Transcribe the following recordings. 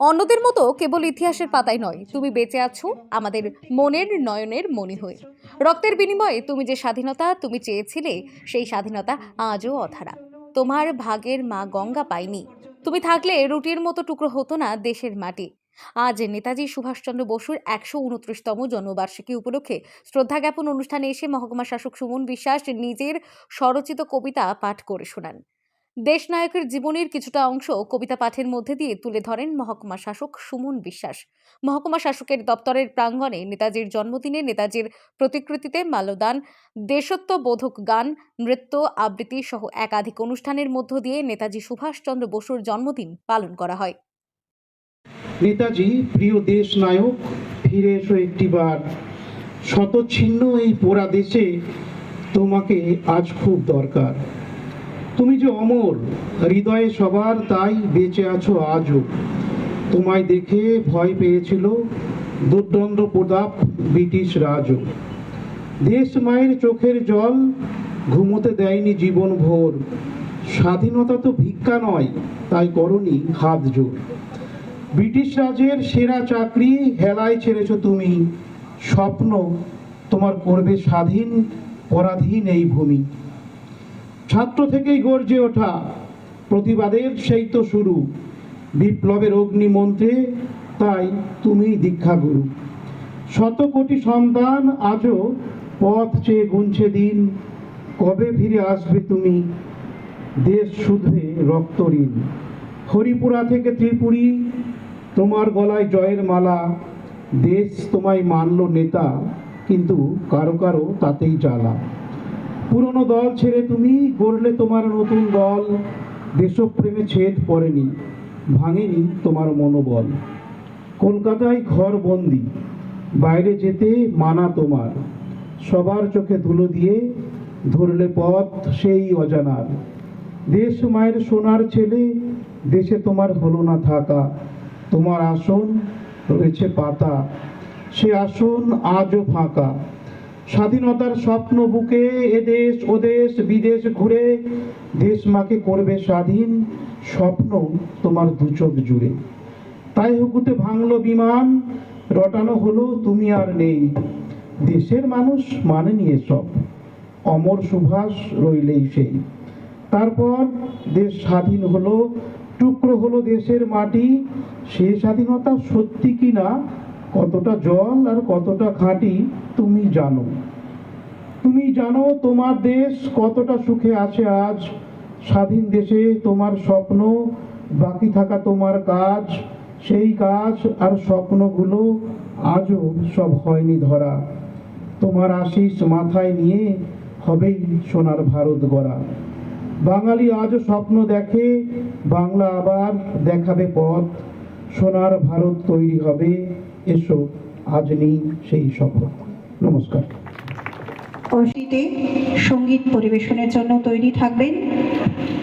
অন্যদের মতো কেবল ইতিহাসের পাতায় নয়, তুমি বেঁচে আছো আমাদের মনের নয়নের মনি হয়ে। রক্তের বিনিময়ে তুমি যে স্বাধীনতা তুমি চেয়েছিলে, সেই স্বাধীনতা আজও অধারা। তোমার ভাগের মা গঙ্গা পায়নি। তুমি থাকলে রুটির মতো টুকরো হতো না দেশের মাটি। আজ নেতাজি সুভাষচন্দ্র বসুর একশো উনত্রিশতম জন্মবার্ষিকী উপলক্ষে শ্রদ্ধা জ্ঞাপন অনুষ্ঠানে এসে মহকুমা শাসক সুমন বিশ্বাস নিজের স্বরচিত কবিতা পাঠ করে শোনান। দেশনায়কের জীবনের কিছুটা অংশ কবিতা পাঠের মধ্যে দিয়ে তুলে ধরেন মহকুমা শাসক সুমন বিশ্বাস। মহকুমা শাসকের দপ্তরের প্রাঙ্গণে নেতাজির জন্মদিনে নেতাজির প্রতিকৃতিতে মাল্যদান, দেশত্ববোধক গান, নৃত্য, আবৃত্তি সহ একাধিক অনুষ্ঠানের মধ্য দিয়ে নেতাজি সুভাষচন্দ্র বসুর জন্মদিন পালন করা হয়। নেতাজি, প্রিয় দেশ নায়ক ফিরে এসো একটিবার। শতচ্ছিন্ন এই পোড়া দেশে তোমাকে আজ খুব দরকার। তুমি যে অমর, হৃদয়ে সবার তাই বেঁচে আছো আজও। তোমায় দেখে ভয় পেয়েছিল দুর্দণ্ড প্রতাপ ব্রিটিশ রাজও। দেশ মায়ের চোখের জল ঘুমোতে দেয়নি জীবন ভোর। স্বাধীনতা তো ভিক্ষা নয়, তাই করনি হাত জোর। ব্রিটিশ রাজের সেরা চাকরি হেলায় ছেড়েছ তুমি। স্বপ্ন তোমার করবে স্বাধীন, পরাধীন এই ভূমি। ছাত্র থেকেই গর্জে ওঠা প্রতিবাদের সেই তো শুরু। বিপ্লবের অগ্নিমন্ত্রে তাই তুমি দীক্ষাগুরু। শত কোটি সন্তান আজও পথ চেয়ে গুনছে দিন। কবে ফিরে আসবে তুমি? দেশ শুধরে রক্ত ঋণ। হরিপুরা থেকে ত্রিপুরী, তোমার গলায় জয়ের মালা। দেশ তোমায় মানল নেতা, কিন্তু কারও কারও তাতেই জ্বালা। পুরনো দল ছেড়ে তুমি গড়লে তোমার নতুন দল। দেশপ্রেমে ছেদ পড়েনি, ভাঙেনি তোমার মনোবল। কলকাতায় ঘর বন্দি, বাইরে যেতে মানা তোমার। সবার চোখে ধুলো দিয়ে ধরলে পথ সেই অজানার। দেশ মায়ের সোনার ছেলে, দেশে তোমার হলো না থাকা। তোমার আসন রয়েছে পাতা, সে আসন আজও ফাঁকা। স্বাধীনতার স্বপ্ন বুকে এদেশ ওদেশ বিদেশ ঘুরে, দেশ মাকে করবে স্বাধীন স্বপ্ন তোমার দু চোখ জুড়ে। তাই হুকুতে ভাঙলো বিমান, রটানো হলো তুমি আর নেই। দেশের মানুষ মানে নিয়ে সব, অমর সুভাষ রইলেই সেই। তারপর দেশ স্বাধীন হলো, টুকরো হলো দেশের মাটি, সে স্বাধীনতা সত্যি কি না কতটা জল আর কতটা খাঁটি তুমি জানো। তুমি জানো তোমার দেশ কতটা সুখে আছে আজ। স্বাধীন দেশে তোমার স্বপ্ন, বাকি থাকা তোমার কাজ। সেই কাজ আর স্বপ্নগুলো আজও সব হয়নি ধরা। তোমার আশিস মাথায় নিয়ে হবেই সোনার ভারত গড়া। বাঙালি আজও স্বপ্ন দেখে, বাংলা আবার দেখাবে পথ। সোনার ভারত তৈরি হবে। এসো, আজ নেই সেই শপথ নমস্কার। অসিতে সংগীত পরিবেশনের জন্য তৈরি থাকবেন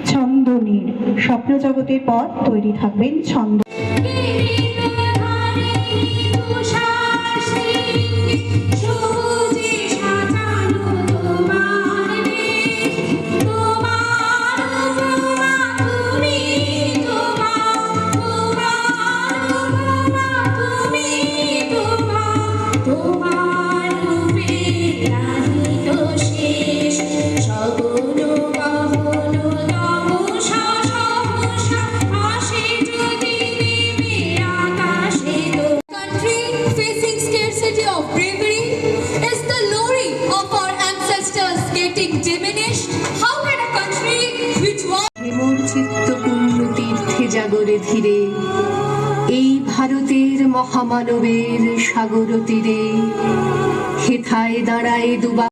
ছন্দনীর। স্বপ্ন জগতের পর তৈরি থাকবেন ছন্দ জাগরে ধীরে এই ভারতের মহামানবের সাগর তীরে হেথায় দাঁড়ায় দুবা